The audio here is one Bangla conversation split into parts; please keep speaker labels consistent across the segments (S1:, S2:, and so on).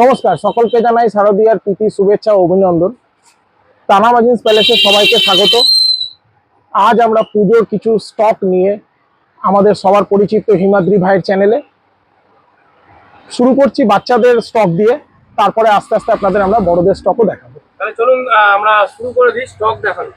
S1: নমস্কার সকলকে জানাই শারদীয়ার প্রীতি শুভেচ্ছা ও অভিনন্দন। টানা মাজিন্স প্যালেসে সবাইকে স্বাগত। আজ আমরা পুজোর কিছু স্টক নিয়ে আমাদের সবার পরিচিত হিমাদ্রি ভাইয়ের চ্যানেলে শুরু করছি বাচ্চাদের স্টক দিয়ে। তারপরে আস্তে আস্তে আপনাদের আমরা বড়দের স্টকও দেখাবো।
S2: তাহলে চলুন আমরা শুরু করে দিই স্টক দেখানো।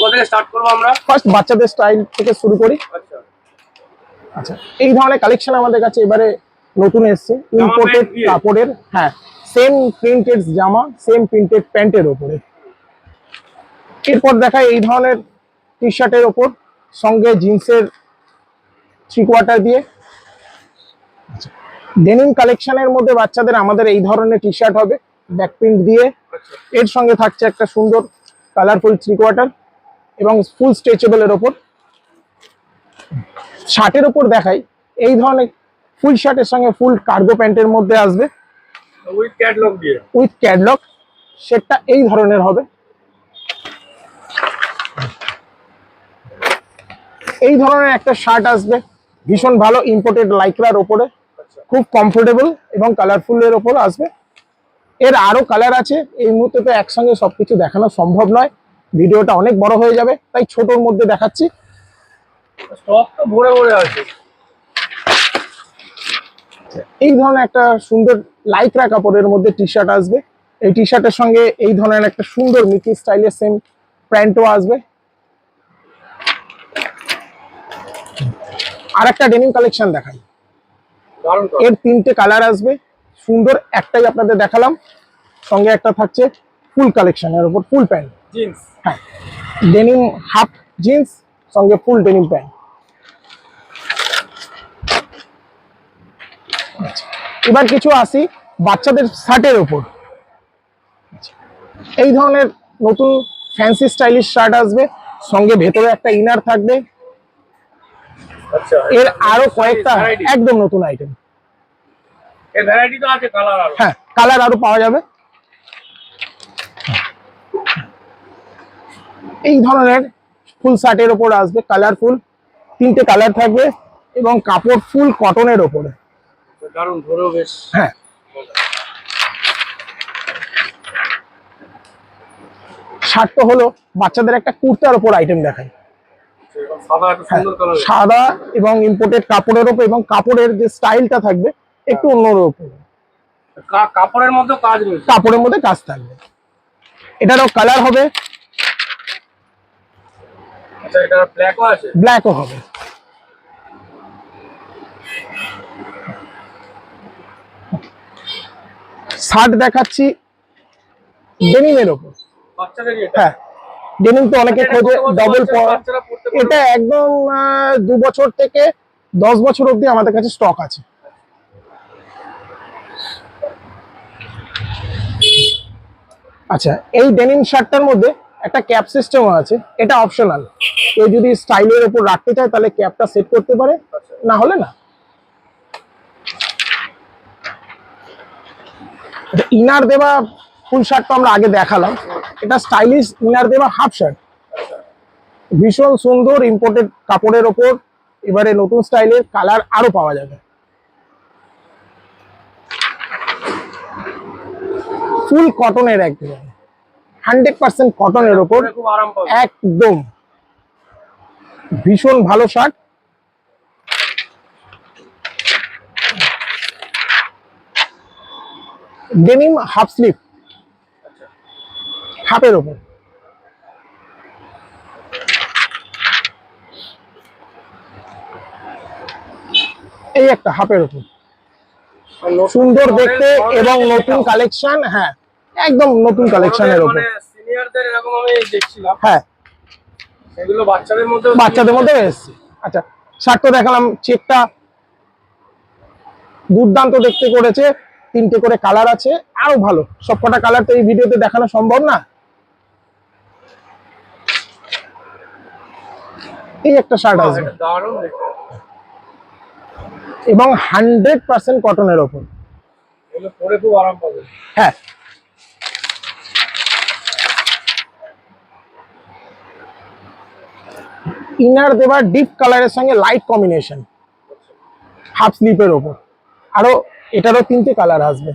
S2: কোথা স্টার্ট করব আমরা?
S1: ফার্স্ট বাচ্চাদের স্টাইল থেকে শুরু করি।
S2: আচ্ছা।
S1: আচ্ছা এই ধরনের কালেকশন আমাদের কাছে এবারে নতুন এসছে। ইম্পোর্টেড কাপড়ের হ্যাঁ সেম প্রিন্টেড জামা সেম প্রিন্টেড প্যান্টের ওপরে। এরপর দেখায় এই ধরনের টি শার্টের ওপর সঙ্গে জিন্সের থ্রি কোয়ার্টার দিয়ে। ডেনিম কালেকশনের মধ্যে বাচ্চাদের আমাদের এই ধরনের টি শার্ট হবে ব্যাক প্রিন্ট দিয়ে।
S2: আচ্ছা।
S1: এর সঙ্গে থাকছে একটা সুন্দর কালারফুল থ্রি কোয়ার্টার এবং ফুল স্ট্রেচেবলের ওপর। শার্টের ওপর দেখাই এই ধরনের ফুল শার্টের সঙ্গে ফুল কার্গো প্যান্টের মধ্যে আসবে।
S2: উইথ ক্যাটলগ দিয়ে।
S1: উইথ ক্যাডলক সেটটা এই ধরনের হবে। এই ধরনের একটা শার্ট আসবে। ভীষণ ভালো ইম্পোর্টেড লাইক্রার ওপরে খুব কমফোর্টেবল এবং কালারফুলের ওপর আসবে। এর আরও কালার আছে। এই মুহূর্তে তো একসঙ্গে সবকিছু দেখানো সম্ভব নয়। ভিডিওটা অনেক বড় হয়ে যাবে। তাই ছোটর মধ্যে দেখাচ্ছি।
S2: স্টক তো ভরে ভরে আছে।
S1: এই ধরনের একটা সুন্দর লাইক্রা কাপড়ের মধ্যে টি শার্ট আসবে। এই টি শার্টের সঙ্গে এই ধরনের একটা সুন্দর মিকি স্টাইলের সেম প্যান্টও আসবে। আর একটা ডেনিম কালেকশন দেখাই এর তিনটে কালার আসবে। সুন্দর একটাই আপনাদের দেখালাম। সঙ্গে একটা থাকছে ফুল কালেকশনের উপর ফুল প্যান্ট
S2: জিন্স
S1: হ্যাঁ। ডেনিম হাফ জিন্স সঙ্গে ফুল ডেনিম প্যান্ট এবার কিছু আসি বাচ্চাদের শার্টের ওপর এই ধরনের নতুন ফ্যান্সি স্টাইলিশ শার্ট আসবে সঙ্গে ভেতরে একটা ইনার থাকবে।
S2: আচ্ছা।
S1: এর আরও কয়েকটা একদম নতুন আইটেম হ্যাঁ কালার আরও পাওয়া যাবে। এই ধরনের ফুল শার্টের ওপর আসবে কালারফুল তিনটে কালার থাকবে এবং কাপড় ফুল কটনের ওপরে
S2: দারুণ ধরেও বেশ
S1: হ্যাঁ। শার্ট তো হলো বাচ্চাদের একটা কুর্তার ওপর আইটেম দেখায়।
S2: সাদা
S1: হ্যাঁ, সাদা এবং ইম্পোর্টেড কাপড়ের ওপর এবং কাপড়ের যে স্টাইলটা থাকবে একটু অন্য ওপর
S2: কাপড়ের মধ্যে কাজ রয়েছে।
S1: কাপড়ের মধ্যে কাজ থাকবে। এটারও কালার হবে।
S2: আচ্ছা এটা ব্ল্যাকও আছে?
S1: ব্ল্যাকও হবে। শার্ট দেখাচ্ছি ডেনিমের ওপর হ্যাঁ ডেনিম তো অনেকে খোঁজে ডবল? এটা একদম দু বছর থেকে দশ বছর অবধি আমাদের কাছে স্টক আছে। আচ্ছা এই ডেনিম শার্টটার মধ্যে একটা ক্যাপ সিস্টেমও আছে। এটা অপশনাল কেউ যদি স্টাইলের উপর রাখতে চায় তাহলে ক্যাপটা সেট করতে পারে। না হলে না। ইনার দেওয়া ফুল শার্ট তো আমরা আগে দেখালাম। এটা স্টাইলিশ ইনার দেওয়া হাফ শার্ট। ভীষণ সুন্দর ইম্পোর্টেড কাপড়ের ওপর। এবারে নতুন স্টাইলের কালার আরও পাওয়া যাবে। ফুল কটনের একদম। হান্ড্রেড পার্সেন্ট কটনের ওপর। একদম। ভীষণ ভালো শার্ট। ডেনিম হাফ স্লিপ হাফের ওপর এই একটা হাফের ওপর সুন্দর দেখতে এবং নতুন কালেকশন হ্যাঁ একদম নতুন কালেকশনের ওপর
S2: মানে সিনিয়রদের এরকম আমি দেখছিলাম।
S1: হ্যাঁ।
S2: বাচ্চাদের মধ্যে
S1: বাচ্চাদের মধ্যে এসছে। আচ্ছা শার্ট তো দেখালাম চেকটা দুর্দান্ত দেখতে করেছে। তিনটে করে কালার আছে আরও ভালো। সব কটা কালার তো এই ভিডিওতে দেখানো সম্ভব না। এই একটা শার্ট
S2: দেখতে।
S1: এবং হান্ড্রেড পার্সেন্ট কটনের ওপর। হ্যাঁ। ইনার দেবার ডিপ কালারের সঙ্গে লাইট কম্বিনেশন হাফ স্লিপের ওপর। আরও এটারও তিনটে কালার আসবে।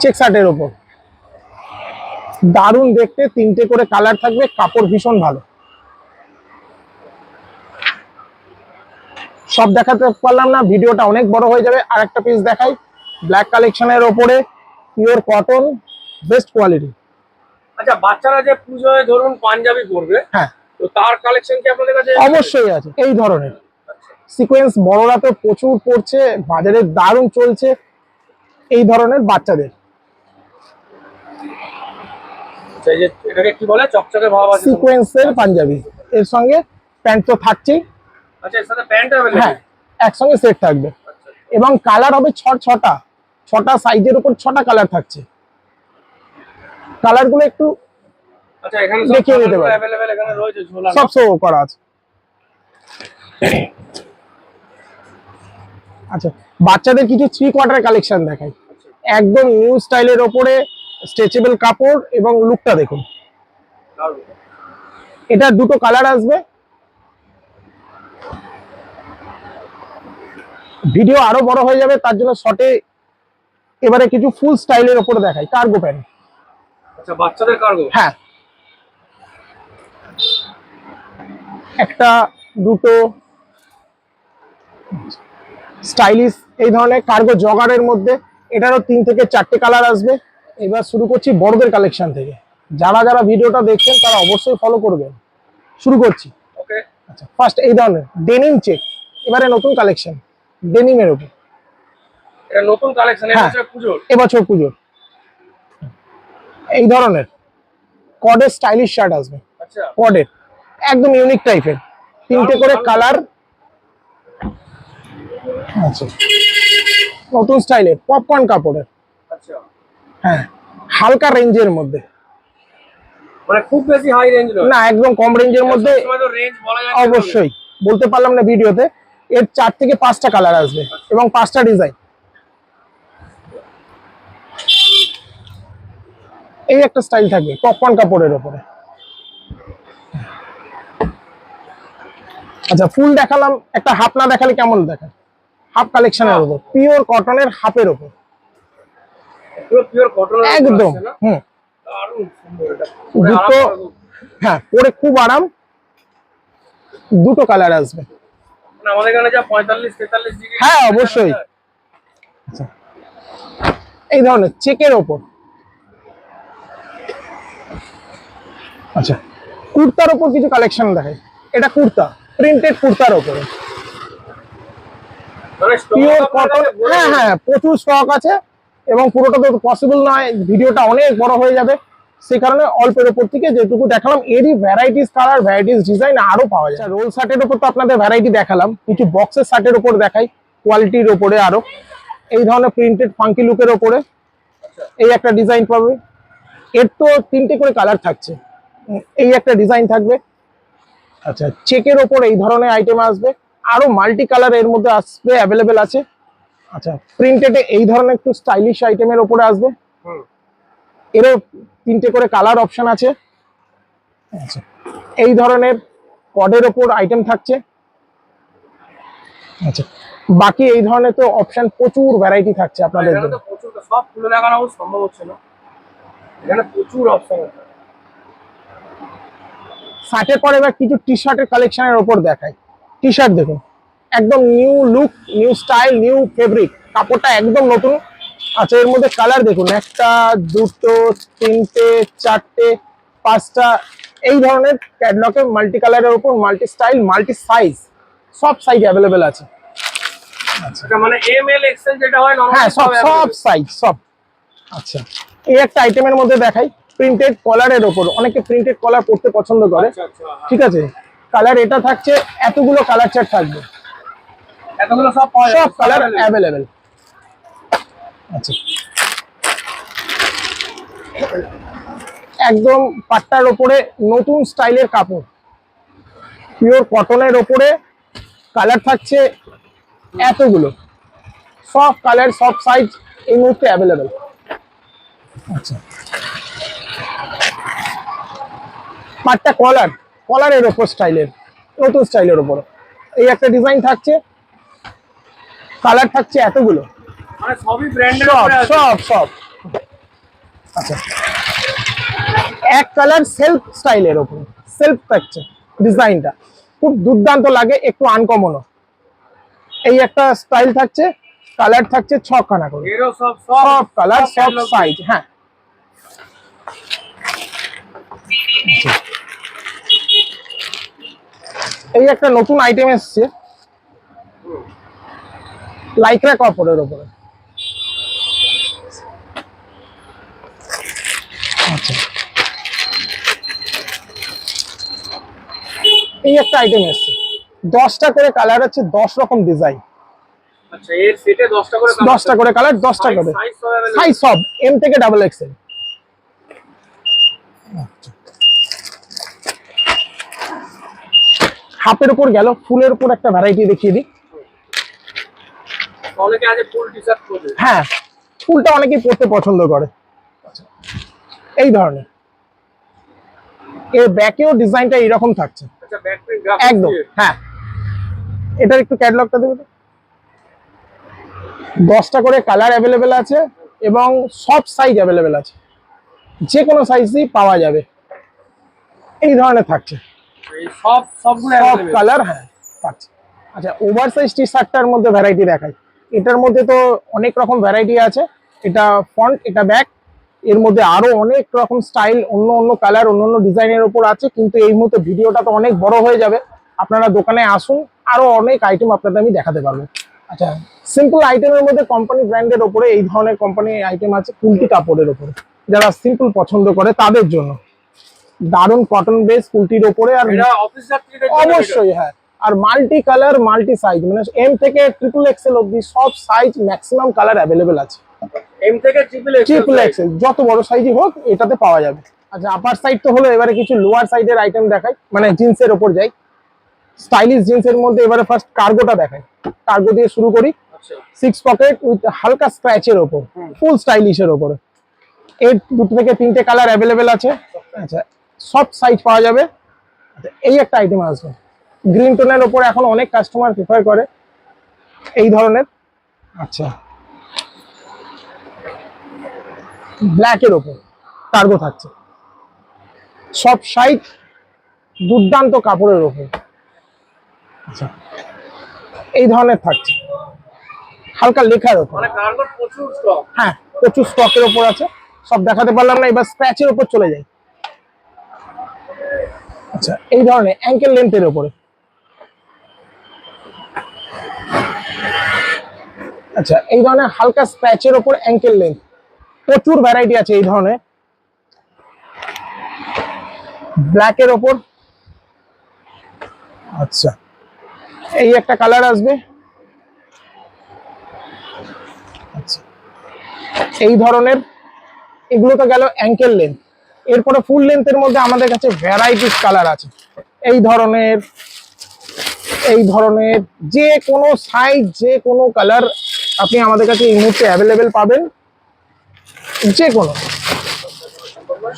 S1: চেক শার্টের ওপর দারুণ দেখতে তিনটে করে কালার থাকবে কাপড় ভীষণ ভালো। সব দেখাতে পারলাম না ভিডিওটা অনেক বড় হয়ে যাবে আর একটা পিস দেখাই। ব্ল্যাক কালেকশনের ওপরে পিওর কটন বেস্ট কোয়ালিটি
S2: আচ্ছা বাচ্চারা যে পুজোয় ধরুন পাঞ্জাবি পরবে
S1: হ্যাঁ।
S2: তো তার কালেকশন কি আপনাদের কাছে
S1: অবশ্যই আছে এই ধরনের। সিকোয়েন্স বড়রা তো প্রচুর পড়ছে বাজারে দারুণ চলছে এই ধরনের বাচ্চাদের।
S2: আচ্ছা, এই যে এটাকে কি বলে? চকচকে ভাব আছে।
S1: সিকোয়েন্সের পাঞ্জাবি। এর সঙ্গে প্যান্ট তো থাকছেই।
S2: আচ্ছা এর সাথে প্যান্ট হবে
S1: হ্যাঁ একসঙ্গে সেট থাকবে। এবং কালার হবে ছ ছটা। ছটা সাইজের উপর ছটা কালার থাকছে। কালারগুলো একটু
S2: আচ্ছা এখানে
S1: দেখিয়ে দিতে পারি।
S2: অ্যাভেলেবেল এখানে রয়েছে ঝোলানো
S1: সব শো করা আছে। আচ্ছা বাচ্চাদের কিছু থ্রি কোয়ার্টার কালেকশন দেখাই। একদম নিউ স্টাইলের ওপরে স্ট্রেচেবল কাপড় এবং লুকটা দেখুন। এটা দুটো কালার আসবে। ভিডিও আরও বড় হয়ে যাবে তার জন্য শর্টে এবারে কিছু ফুল স্টাইলের ওপরে দেখাই কার্গো প্যান্ট
S2: আচ্ছা বাচ্চাদের কার্গো
S1: হ্যাঁ। একটা দুটো স্টাইলিশ এই ধরনের কার্গো জগারের মধ্যে এটারও তিন থেকে চারটে কালার আসবে। এবার শুরু করছি বড়দের কালেকশন থেকে। যারা যারা ভিডিওটা দেখছেন তারা অবশ্যই ফলো করবেন। শুরু করছি।
S2: ওকে।
S1: আচ্ছা ফার্স্ট এই ধরনের ডেনিম চেক এবারে নতুন কালেকশন ডেনিমের উপর।
S2: এটা নতুন কালেকশন
S1: হ্যাঁ।
S2: হচ্ছে পুজোর?
S1: এবছর পুজোর। এই ধরনের কডের স্টাইলিশ শার্ট আসবে।
S2: আচ্ছা।
S1: কডের একদম ইউনিক টাইপের তিনটে করে কালার আচ্ছা। নতুন স্টাইলের পপকর্ন কাপড়ের।
S2: আচ্ছা।
S1: হ্যাঁ হালকা রেঞ্জের মধ্যে।
S2: মানে খুব বেশি হাই রেঞ্জ
S1: না একদম কম রেঞ্জের মধ্যে। অবশ্যই। বলতে পারলাম না ভিডিওতে। এর চার থেকে পাঁচটা কালার আসবে এবং পাঁচটা ডিজাইন এই একটা স্টাইল থাকবে পপকর্ন কাপড়ের ওপরে। আচ্ছা ফুল দেখালাম একটা হাফ না দেখালে কেমন দেখায়? হাফ কালেকশনের ওপর পিওর কটনের হাফের ওপর
S2: পুরো পিওর কটন
S1: একদম হুম।
S2: দারুণ সুন্দর এটা।
S1: দুটো হ্যাঁ পরে খুব আরাম। দুটো কালার আসবে।
S2: মানে আমাদের এখানে যা পঁয়তাল্লিশ তেতাল্লিশ ডিগ্রি
S1: হ্যাঁ, অবশ্যই। এই ধরনের চেকের ওপর আচ্ছা কুর্তার ওপর কিছু কালেকশন দেখাই। এটা কুর্তা। প্রিন্টেড কুর্তার ওপরে।
S2: মানে
S1: পিওর কটন হ্যাঁ হ্যাঁ প্রচুর স্টক আছে এবং পুরোটা তো পসিবল নয় ভিডিওটা অনেক বড় হয়ে যাবে। সেই কারণে অল্পের ওপর থেকে যেটুকু দেখালাম এরই ভ্যারাইটিস কালার ভ্যারাইটিস ডিজাইন আরও পাওয়া যায়। রোল শার্টের উপর তো আপনাদের ভ্যারাইটি দেখালাম। কিছু বক্সের শার্টের উপর দেখাই কোয়ালিটির ওপরে আরও এই ধরনের প্রিন্টেড ফাঙ্কি লুকের ওপরে এই একটা ডিজাইন পাবে। এর তো তিনটে করে কালার থাকছে। এই একটা ডিজাইন থাকবে। আচ্ছা চেকের ওপর এই ধরনের আইটেম আসবে। আরও মাল্টি কালারের মধ্যে আসবে অ্যাভেলেবেল আছে। আচ্ছা প্রিন্টেডে এই ধরনের একটু স্টাইলিশ আইটেমের ওপরে আসবে।
S2: হুম।
S1: এরও তিনটে করে কালার অপশন আছে। আচ্ছা এই ধরনের কডের ওপর আইটেম থাকছে। আচ্ছা বাকি এই ধরনের তো অপশন প্রচুর ভ্যারাইটি থাকছে আপনাদের জন্য।
S2: প্রচুর সব খুলে দেখানো সম্ভব হচ্ছে না। এখানে প্রচুর অপশন আছে।
S1: শার্টের পরে এবার কিছু টি শার্টের কালেকশনের ওপর দেখাই। টি শার্ট দেখুন একদম new look new style new fabric কাপড়টা একদম নতুন। আচ্ছা এর মধ্যে কালার দেখুন একটা দুটো তিনটে চারটে পাঁচটা এই ধরনের ক্যাটলকে মাল্টি কালারের উপর মাল্টি স্টাইল মাল্টি সাইজ সব সাইজ অ্যাভেলেবেল আছে।
S2: আচ্ছা। মানে এম এল এক্সেল যেটা হয়
S1: হ্যাঁ সব সব সাইজ সব। আচ্ছা এই একটা আইটেমের মধ্যে দেখাই। প্রিন্টেড কলারের ওপর। অনেকে প্রিন্টেড কলার পড়তে পছন্দ করে।
S2: আচ্ছা আচ্ছা
S1: ঠিক আছে? কালার এটা থাকছে এতগুলো কালার চার্ট থাকবে।
S2: এতগুলো সব
S1: কালার অ্যাভেলেবেল আচ্ছা। একদম পাট্টার ওপরে নতুন স্টাইলের কাপড়। পিওর কটনের ওপরে কালার থাকছে এতগুলো। সব কালার সব সাইজ এই মুহূর্তে অ্যাভেলেবেল আচ্ছা। পাট্টা কলার কলারের ওপর স্টাইলের নতুন স্টাইলের ওপর এই একটা ডিজাইন থাকছে কালার থাকছে এতগুলো।
S2: মানে
S1: সব সব আচ্ছা। এক কালার সেলফ স্টাইলের ওপর সেলফ থাকছে ডিজাইনটা খুব দুর্দান্ত লাগে একটু আনকমনও এই একটা স্টাইল থাকছে কালার থাকছে ছখানা করে।
S2: সব
S1: সব কালার সব সাইজ হ্যাঁ। এই একটা নতুন আইটেম এসছে। লাইক্রা কাপড়ের উপরে। আচ্ছা। এই একটা আইটেম এসছে। দশটা করে কালার আছে দশ রকম ডিজাইন
S2: আচ্ছা এর সেটে দশটা করে
S1: কালার দশটা করে
S2: সাইজ সব
S1: এম থেকে ডাবল এক্সেল হাফের উপর গেল ফুলের উপর একটা ভ্যারাইটি দেখিয়ে দিই। হ্যাঁ ফুলটা অনেকেই পরতে পছন্দ করে। আচ্ছা, এই ধরনের। এর ব্যাকেও ডিজাইনটা এইরকম থাকছে।
S2: আচ্ছা
S1: একদম হ্যাঁ। এটার একটু ক্যাটালগটা দেবে দশটা করে কালার অ্যাভেলেবেল আছে এবং সব সাইজ অ্যাভেলেবেল আছে। যে কোনো সাইজই পাওয়া যাবে। এই ধরনের থাকছে।
S2: সব সবগুলো
S1: সব কালার হ্যাঁ থাকছে আচ্ছা ওভার সাইজ টি শার্টটার মধ্যে ভ্যারাইটি দেখাই। এটার মধ্যে তো অনেক রকম ভ্যারাইটি আছে। এটা ফ্রন্ট এটা ব্যাক এর মধ্যে আরও অনেক রকম স্টাইল অন্য অন্য কালার অন্য অন্য ডিজাইনের উপর আছে। কিন্তু এই মুহূর্তে ভিডিওটা তো অনেক বড় হয়ে যাবে। আপনারা দোকানে আসুন আরও অনেক আইটেম আপনাদের আমি দেখাতে পারব। আচ্ছা সিম্পল আইটেমের মধ্যে কোম্পানি ব্র্যান্ডের ওপরে এই ধরনের কোম্পানি আইটেম আছে কুলটি কাপড়ের ওপরে। যারা সিম্পল পছন্দ করে তাদের জন্য। দারুণ কটন বেস কুলটির ওপরে আর অবশ্যই হ্যাঁ। আর মাল্টি কালার মাল্টি সাইজ মানে এম থেকে ট্রিপল এক্সেল অব্দি সব সাইজ ম্যাক্সিমাম কালার অ্যাভেলেবেল আছে।
S2: এম থেকে ট্রিপল
S1: ট্রিপল এক্সেল যত বড় সাইজই হোক এটাতে পাওয়া যাবে। আচ্ছা আপার সাইড তো হলো এবারে কিছু লোয়ার সাইডের আইটেম দেখাই মানে জিন্সের ওপর যাই। স্টাইলিশ জিন্সের মধ্যে এবারে ফার্স্ট কার্গোটা দেখাই। কার্গো দিয়ে শুরু করি। সিক্স পকেট উইথ হালকা স্ক্র্যাচের ওপর ফুল স্টাইলিশের ওপরে। এর দুটো থেকে তিনটে কালার অ্যাভেলেবেল আছে। আচ্ছা সব সাইজ পাওয়া যাবে। আচ্ছা, এই একটা আইটেম আসবে। গ্রিন টোনের ওপর এখন অনেক কাস্টমার প্রিফার করে এই ধরনের। আচ্ছা। ব্ল্যাকের ওপর কার্গো থাকছে। সব সাইজ দুর্দান্ত কাপড়ের ওপর। আচ্ছা। এই ধরনের থাকছে। হালকা লেখার ওপর।
S2: মানে প্রচুর স্টক
S1: হ্যাঁ প্রচুর স্টকের ওপর আছে। সব দেখাতে পারলাম না এবার স্ক্র্যাচের ওপর চলে যাই। আচ্ছা এই ধরনের অ্যাঙ্কেল লেন্থের ওপরে আচ্ছা এই ধরনের হালকা স্ক্র্যাচের ওপর অ্যাঙ্কেল লেন্থ প্রচুর ভ্যারাইটি আছে এই ধরনের। ব্ল্যাকের ওপর আচ্ছা এই একটা কালার আসবে। আচ্ছা এই ধরনের, এগুলো তো গেল অ্যাঙ্কেল লেন্থ এরপরে ফুল লেন্থের মধ্যে আমাদের কাছে ভ্যারাইটিস কালার আছে। এই ধরনের এই ধরনের যে কোনো সাইজ যে কোনো কালার আপনি আমাদের কাছে এই মুহূর্তে অ্যাভেলেবেল পাবেন। যে কোনো।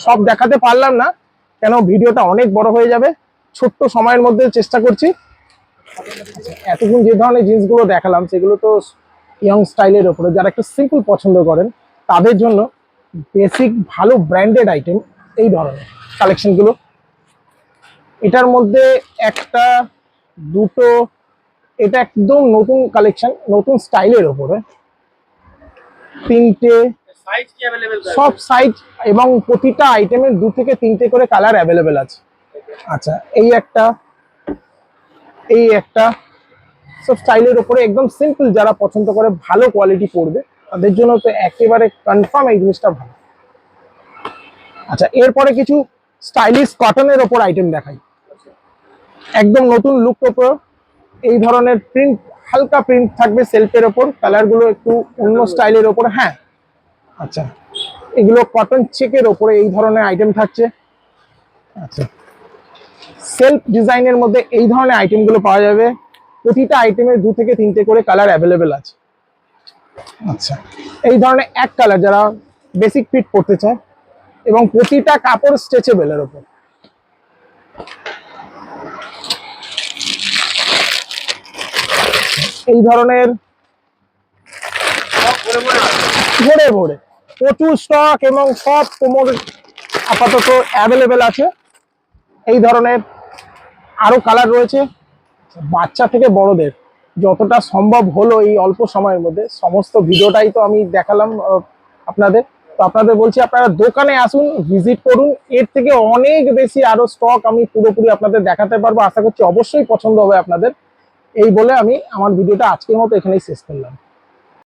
S1: সব দেখাতে পারলাম না, কেন ভিডিওটা অনেক বড় হয়ে যাবে। ছোট্ট সময়ের মধ্যে চেষ্টা করছি। এতক্ষণ যে ধরনের জিনিসগুলো দেখালাম, সেগুলো তো ইয়ং স্টাইলের ওপরে যারা একটু সিম্পল পছন্দ করেন, তাদের জন্য বেসিক ভালো ব্র্যান্ডেড আইটেম এই ধরনের কালেকশনগুলো এটার মধ্যে একটা দুটো এটা একদম নতুন কালেকশন নতুন স্টাইলের ওপরে তিনটে সব সাইজ এবং প্রতিটা আইটেমের দু থেকে তিনটে করে কালার অ্যাভেলেবেল আছে। আচ্ছা এই একটা এই একটা সব স্টাইলের উপরে একদম সিম্পল যারা পছন্দ করে ভালো কোয়ালিটি পড়বে তাদের জন্য তো একেবারে কনফার্ম এই জিনিসটা ভালো। আচ্ছা এরপরে কিছু স্টাইলিশ কটনের ওপর আইটেম দেখাই। একদম নতুন লুক ওপর এই ধরনের প্রিন্ট হালকা প্রিন্ট থাকবে সেলফের ওপর কালারগুলো একটু অন্য স্টাইলের ওপর হ্যাঁ। আচ্ছা এগুলো কটন চেকের ওপরে এই ধরনের আইটেম থাকছে। আচ্ছা সেলফ ডিজাইনের মধ্যে এই ধরনের আইটেমগুলো পাওয়া যাবে। প্রতিটা আইটেমের দু থেকে তিনটে করে কালার অ্যাভেলেবেল আছে। আচ্ছা এই ধরনের এক কালার যারা বেসিক ফিট পড়তে চায় এবং প্রতিটা কাপড় স্ট্রেচেবেলের ওপর এই ধরনের
S2: ভরে ভরে
S1: প্রচুর স্টক এবং সব কোমর আপাতত অ্যাভেলেবেল আছে। এই ধরনের আরও কালার রয়েছে। বাচ্চা থেকে বড়দের যতটা সম্ভব হলো এই অল্প সময়ের মধ্যে, সমস্ত ভিডিওটাই তো আমি দেখালাম আপনাদের। তো আপনাদের বলছি, আপনারা দোকানে আসুন ভিজিট করুন। এর থেকে অনেক বেশি আরও স্টক আমি পুরোপুরি আপনাদের দেখাতে পারব। আশা করছি অবশ্যই পছন্দ হবে আপনাদের। এই বলে আমি আমার ভিডিওটা আজকের মতো এখানেই শেষ করলাম।